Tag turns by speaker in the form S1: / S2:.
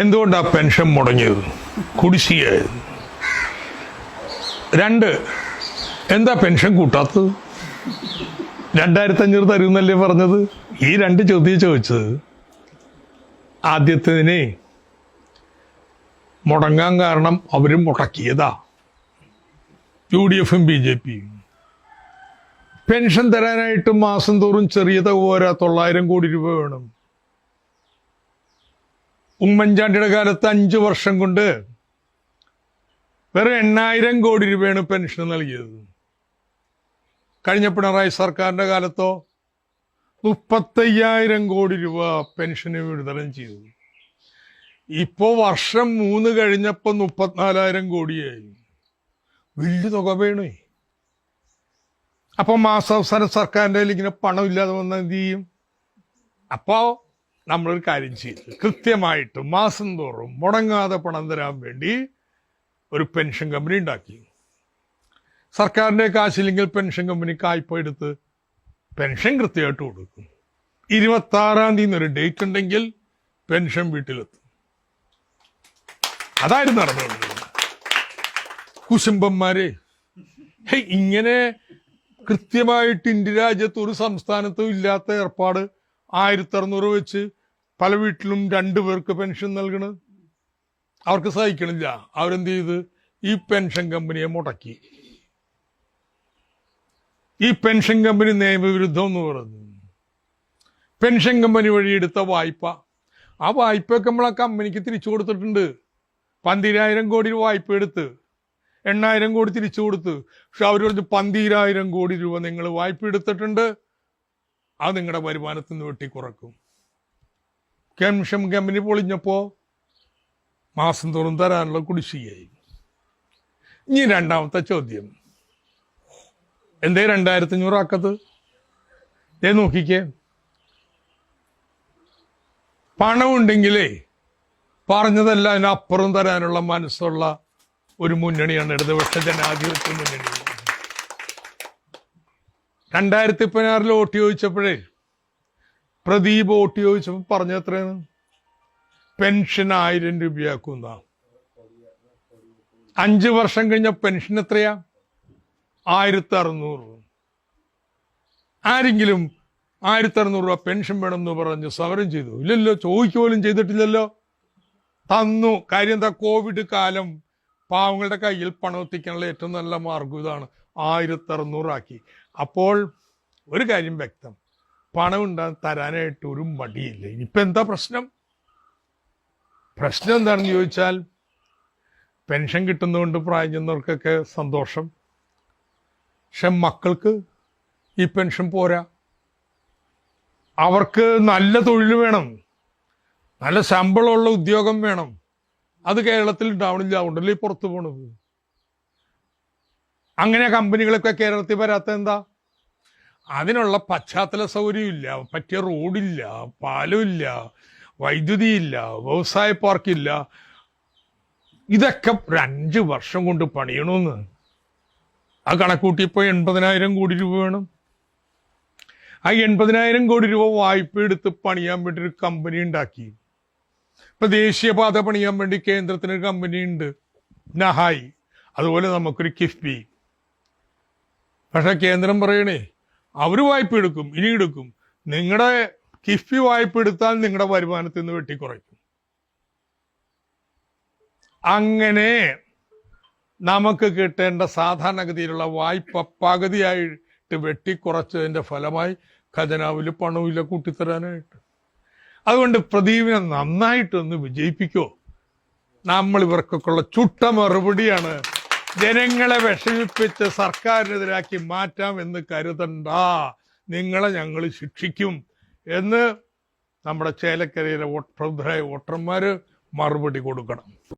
S1: എന്തുകൊണ്ടാ പെൻഷൻ മുടങ്ങിയത്? കുടിശ്ശിയായത് രണ്ട് എന്താ പെൻഷൻ കൂട്ടാത്തത്? രണ്ടായിരത്തി അഞ്ഞൂറ് തരുമെന്നല്ലേ പറഞ്ഞത്? ഈ രണ്ട് ചോദ്യം ചോദിച്ചത്. ആദ്യത്തേതിനെ മുടങ്ങാൻ കാരണം അവരും മുടക്കിയതാ. യു ഡി എഫും ബി ജെ പിയും പെൻഷൻ തരാനായിട്ട് മാസം തോറും ചെറിയ പോരാ തൊള്ളായിരം കോടി രൂപ വേണം. ഉമ്മൻചാണ്ടിയുടെ കാലത്ത് അഞ്ചു വർഷം കൊണ്ട് വെറും എണ്ണായിരം കോടി രൂപയാണ് പെൻഷൻ നൽകിയത്. കഴിഞ്ഞ പിണറായി സർക്കാരിന്റെ കാലത്തോ മുപ്പത്തയ്യായിരം കോടി രൂപ പെൻഷന് വിതരണം ചെയ്തു. ഇപ്പോ വർഷം മൂന്ന് കഴിഞ്ഞപ്പോൾ മുപ്പത്തിനാലായിരം കോടിയായി. വലിയ തുക വേണേ. അപ്പോൾ മാസാവസാനം സർക്കാരിന്റെ കയ്യിൽ ഇങ്ങനെ പണം ഇല്ലാതെ വന്നാൽ എന്ത് ചെയ്യും? അപ്പോ നമ്മളൊരു കാര്യം ചെയ്തു കൃത്യമായിട്ട് മാസം തോറും മുടങ്ങാതെ പണം തരാൻ വേണ്ടി ഒരു പെൻഷൻ കമ്പനി ഉണ്ടാക്കി. സർക്കാരിന്റെ കാശില്ലെങ്കിൽ പെൻഷൻ കമ്പനി കായ്പ എടുത്ത് പെൻഷൻ കൃത്യമായിട്ട് കൊടുക്കും. ഇരുപത്തി ആറാം തീയതി ഒരു ഡേറ്റ് ഉണ്ടെങ്കിൽ പെൻഷൻ വീട്ടിലെത്തും. അതായിരുന്നു നടന്നുകൊണ്ടിരുന്നത് കുശുംബന്മാരെ ഇങ്ങനെ കൃത്യമായിട്ട് ഇന്ത്യ രാജ്യത്ത് ഒരു സംസ്ഥാനത്തും ഇല്ലാത്ത ഏർപ്പാട് ആയിരത്തി അറുന്നൂറ് വെച്ച് പല വീട്ടിലും രണ്ടു പേർക്ക് പെൻഷൻ നൽകണ്. അവർക്ക് സഹിക്കണില്ല. അവരെന്ത് ചെയ്ത്? ഈ പെൻഷൻ കമ്പനിയെ മുടക്കി. ഈ പെൻഷൻ കമ്പനി നിയമവിരുദ്ധം എന്ന് പറഞ്ഞു പെൻഷൻ കമ്പനി വഴി എടുത്ത വായ്പ. ആ വായ്പയൊക്കെ നമ്മൾ ആ കമ്പനിക്ക് തിരിച്ചു കൊടുത്തിട്ടുണ്ട്. പന്തിരായിരം കോടി വായ്പ എടുത്ത് എണ്ണായിരം കോടി തിരിച്ചു കൊടുത്ത്. പക്ഷെ അവർ പറഞ്ഞു പന്തിരായിരം കോടി രൂപ നിങ്ങൾ വായ്പ എടുത്തിട്ടുണ്ട്. അത് നിങ്ങളുടെ വരുമാനത്തിൽ നിന്ന് വെട്ടിക്കുറക്കും പെൻഷൻ കമ്പനി പൊളിഞ്ഞപ്പോൾ മാസം തോറും തരാനുള്ള കുടിശ്ശികയായി. ഇനി രണ്ടാമത്തെ ചോദ്യം. എന്തേ രണ്ടായിരത്തി അഞ്ഞൂറ് ആക്കത്ത്? ദേ നോക്കിക്കേ. പണമുണ്ടെങ്കിലേ പറഞ്ഞതല്ല അതിനപ്പുറം തരാനുള്ള മനസ്സുള്ള ഒരു മുന്നണിയാണ് ഇടതുപക്ഷ ജനാധിപത്യ മുന്നണി. രണ്ടായിരത്തി പതിനാറിൽ വോട്ട് ചോദിച്ചപ്പോഴേ പ്രദീപ് വോട്ട് ചോദിച്ചപ്പോൾ പറഞ്ഞ എത്രയാണ്? പെൻഷൻ ആയിരം രൂപയാക്കുന്ന അഞ്ച് വർഷം കഴിഞ്ഞ പെൻഷൻ എത്രയാ? ആയിരത്തി അറുന്നൂറ് ആരെങ്കിലും ആയിരത്തി അറുന്നൂറ് രൂപ പെൻഷൻ വേണം എന്ന് പറഞ്ഞ് സമരം ചെയ്തു. ഇല്ലല്ലോ ചോദിക്കുക പോലും ചെയ്തിട്ടില്ലല്ലോ. തന്നു. കാര്യം എന്താ? കോവിഡ് കാലം പാവങ്ങളുടെ കയ്യിൽ പണം എത്തിക്കാനുള്ള ഏറ്റവും നല്ല മാർഗം ഇതാണ് ആയിരത്തി അറുന്നൂറാക്കി അപ്പോൾ ഒരു കാര്യം വ്യക്തം. പണം ഉണ്ടാ തരാനായിട്ട് ഒരു മടിയില്ല. ഇനിയിപ്പോ എന്താ പ്രശ്നം? പ്രശ്നം എന്താണെന്ന് ചോദിച്ചാൽ പെൻഷൻ കിട്ടുന്നതുകൊണ്ട് പ്രായം ചെന്നവർക്കൊക്കെ സന്തോഷം. പക്ഷെ മക്കൾക്ക് ഈ പെൻഷൻ പോരാ. അവർക്ക് നല്ല തൊഴിൽ വേണം. നല്ല ശമ്പളമുള്ള ഉദ്യോഗം വേണം. അത് കേരളത്തിൽ ഉണ്ടാവണില്ല. അതുകൊണ്ടല്ലേ പുറത്തു പോണത്. അങ്ങനെ കമ്പനികളൊക്കെ കേരളത്തിൽ വരാത്ത എന്താ? അതിനുള്ള പശ്ചാത്തല സൗകര്യമില്ല. പറ്റിയ റോഡില്ല പാലമില്ല വൈദ്യുതിയില്ല വ്യവസായ പാർക്കില്ല. ഇതൊക്കെ ഒരു അഞ്ച് വർഷം കൊണ്ട് പണിയണമെന്ന് ആ കണക്കൂട്ടിയപ്പോ എൺപതിനായിരം കോടി രൂപ വേണം. ആ എൺപതിനായിരം കോടി രൂപ വായ്പ എടുത്ത് പണിയാൻ വേണ്ടി ഒരു കമ്പനി ഉണ്ടാക്കി. ഇപ്പൊ ദേശീയപാത പണിയാൻ വേണ്ടി കേന്ദ്രത്തിന് ഒരു കമ്പനി ഉണ്ട് നഹായി. അതുപോലെ നമുക്കൊരു കിഫ്ബി. പക്ഷെ കേന്ദ്രം പറയണേ അവർ വായ്പ എടുക്കും ഇനി എടുക്കും. നിങ്ങളുടെ കിഫ്ബി വായ്പ എടുത്താൽ നിങ്ങളുടെ വരുമാനത്തിൽ നിന്ന് വെട്ടിക്കുറയ്ക്കും അങ്ങനെ നമുക്ക് കിട്ടേണ്ട സാധാരണഗതിയിലുള്ള വായ്പ പകുതിയായിട്ട് വെട്ടിക്കുറച്ചതിന്റെ ഫലമായി ഖജനാവിൽ പണമില്ല കൂട്ടിത്തരാനായിട്ട്. അതുകൊണ്ട് പ്രദീപിനെ നന്നായിട്ടൊന്ന് വിജയിപ്പിക്കോ. നമ്മൾ ഇവർക്കൊക്കെയുള്ള ചുട്ട മറുപടിയാണ്. ജനങ്ങളെ വിഷമിപ്പിച്ച് സർക്കാരിനെതിരാക്കി മാറ്റാം എന്ന് കരുതണ്ട. നിങ്ങളെ ഞങ്ങൾ ശിക്ഷിക്കും എന്ന് നമ്മുടെ ചേലക്കരയിലെ പ്രബുദ്ധരായ വോട്ടർമാര് മറുപടി കൊടുക്കണം.